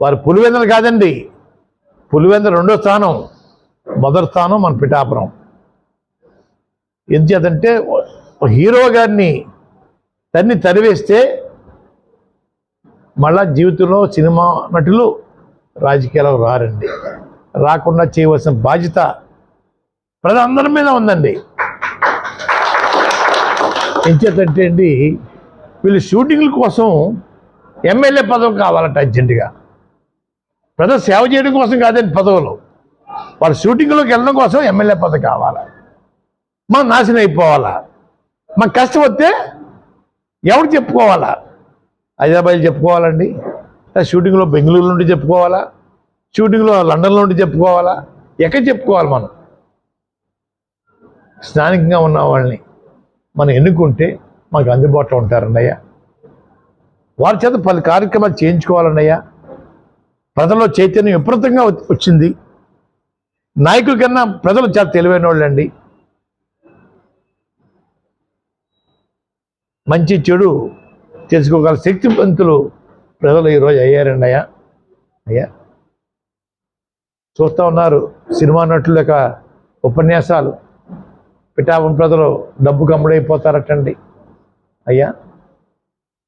వారు పులివెందులు కాదండి. పులివెందులు రెండో స్థానం మొదటి స్థానం మన పిఠాపురం. ఎందుచేతంటే హీరో గారిని తన్ని తరివేస్తే మళ్ళా జీవితంలో సినిమా నటులు రాజకీయాలకు రారండి. రాకుండా చేయవలసిన బాధ్యత ప్రజలందరి మీద ఉందండి. ఎంచేతంటే అండి వీళ్ళు షూటింగ్ల కోసం ఎమ్మెల్యే పదవి కావాలట అర్జెంటుగా. ప్రజలు సేవ చేయడం కోసం కాదండి పదవులు. వాళ్ళ షూటింగ్లోకి వెళ్ళడం కోసం ఎమ్మెల్యే పదవి కావాలా? మనం నాశనం అయిపోవాలా? మన కష్టం వస్తే ఎవరు చెప్పుకోవాలా? హైదరాబాద్ చెప్పుకోవాలండి? షూటింగ్లో బెంగళూరు నుండి చెప్పుకోవాలా? షూటింగ్లో లండన్లో నుండి చెప్పుకోవాలా? ఎక్కడ చెప్పుకోవాలి మనం? స్థానికంగా ఉన్న వాళ్ళని మనం ఎన్నుకుంటే మాకు అందుబాటులో ఉంటారన్నయ్యా. వారి చేత పలు కార్యక్రమాలు చేయించుకోవాలన్నయ్యా. ప్రజల్లో చైతన్యం విపరీతంగా వచ్చింది. నాయకుల కన్నా ప్రజలు చాలా తెలివైన వాళ్ళండి మంచి చెడు తెలుసుకోగల శక్తివంతులు ప్రజలు ఈరోజు అయ్యారండి అయ్యా. అయ్యా. చూస్తూ ఉన్నారు సినిమా నటుల యొక్క ఉపన్యాసాలు. పిఠాపం ప్రజలు డబ్బు కమ్ముడైపోతారటండి. అయ్యా.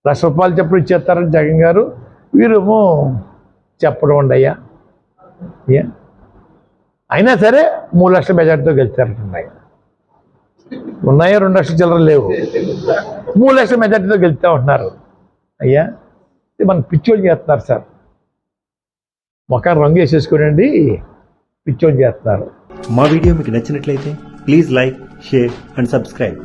లక్ష రూపాయలు చెప్పుడు ఇచ్చేస్తారని జగన్ గారు. వీరేమో చెప్పడం అయ్యా. అయినా సరే మూడు లక్షల మెజార్టీతో గెలిచారటండి ఉన్నాయా రెండు లక్షల చిల్లర లేవు. మూడు లక్షల మెజార్టీతో గెలుస్తూ ఉంటున్నారు. అయ్యా ఇది మన పిచ్చోళ్ళు చేస్తున్నారు సార్. మొక్క రంగు వేసేసుకోనండి. పిచ్చోళ్ళు చేస్తున్నారు. మా వీడియో మీకు నచ్చినట్లయితే please like share and subscribe.